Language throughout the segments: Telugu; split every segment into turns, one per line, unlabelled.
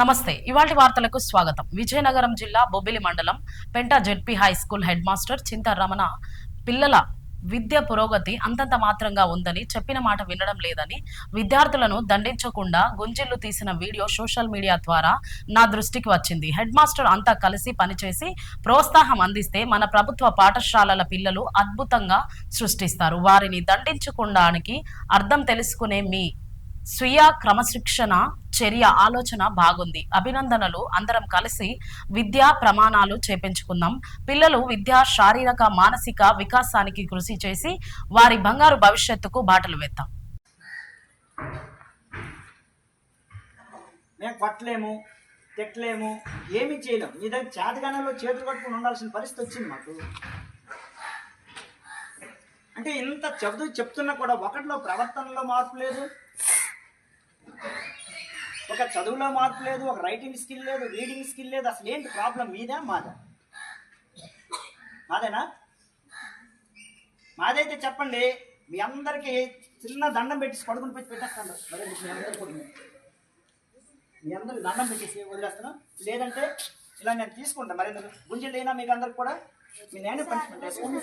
నమస్తే. ఇవాటి వార్తలకు స్వాగతం. విజయనగరం జిల్లా బొబ్బిలి మండలం Penta ZP high school head master Chintaramana పిల్లల విద్య పురోగతి అంతంత మాత్రంగా ఉందని చెప్పిన మాట వినడం లేదని విద్యార్థులను దండించకుండా గుంజిళ్ళు తీసిన వీడియో సోషల్ మీడియా ద్వారా నా దృష్టికి వచ్చింది. హెడ్ మాస్టర్ అంతా కలిసి పనిచేసి ప్రోత్సాహం అందిస్తే మన ప్రభుత్వ పాఠశాలల పిల్లలు అద్భుతంగా సృష్టిస్తారు. వారిని దండించకుండానికి అర్థం తెలుసుకునే మీ స్వీయ క్రమశిక్షణ చర్య ఆలోచన బాగుంది. అభినందనలు. అందరం కలిసి విద్యా ప్రమాణాలు చేపించుకుందాం. పిల్లలు విద్యా శారీరక మానసిక వికాసానికి కృషి చేసి వారి బంగారు భవిష్యత్తుకు బాటలు వేద్దాం.
మేము కొట్టలేము తిట్టలేము ఏమి చేయలేము. నీ దగ్గర చేతగానంలో చేతులు కట్టుకుని ఉండాల్సిన పరిస్థితి వచ్చింది మాకు. అంటే ఇంత చెబుతూ చెప్తున్నా కూడా ఒకటిలో ప్రవర్తనలో మార్పు లేదు. ఒక చదువులో మార్పు లేదు ఒక రైటింగ్ స్కిల్ లేదు రీడింగ్ స్కిల్ లేదు అసలు ఏంటి ప్రాబ్లం మీదా మాదా మాదేనా మాదైతే చెప్పండి మీ అందరికీ చిన్న దండం పెట్టి పడుకుని పెట్టి పెట్టేస్తాను మరి మీ అందరికీ మీ అందరికి దండం పెట్టేసి వదిలేస్తాను లేదంటే ఇలా నేను తీసుకుంటాను మరి గుంజలు అయినా మీకు అందరికి కూడా మీ నేనే పనిష్మెంట్ వేసుకుంటాను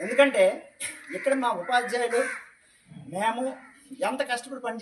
ఎందుకంటే ఇక్కడ మా ఉపాధ్యాయులు మేము ఎంత కష్టపడి పనిచేస్తాం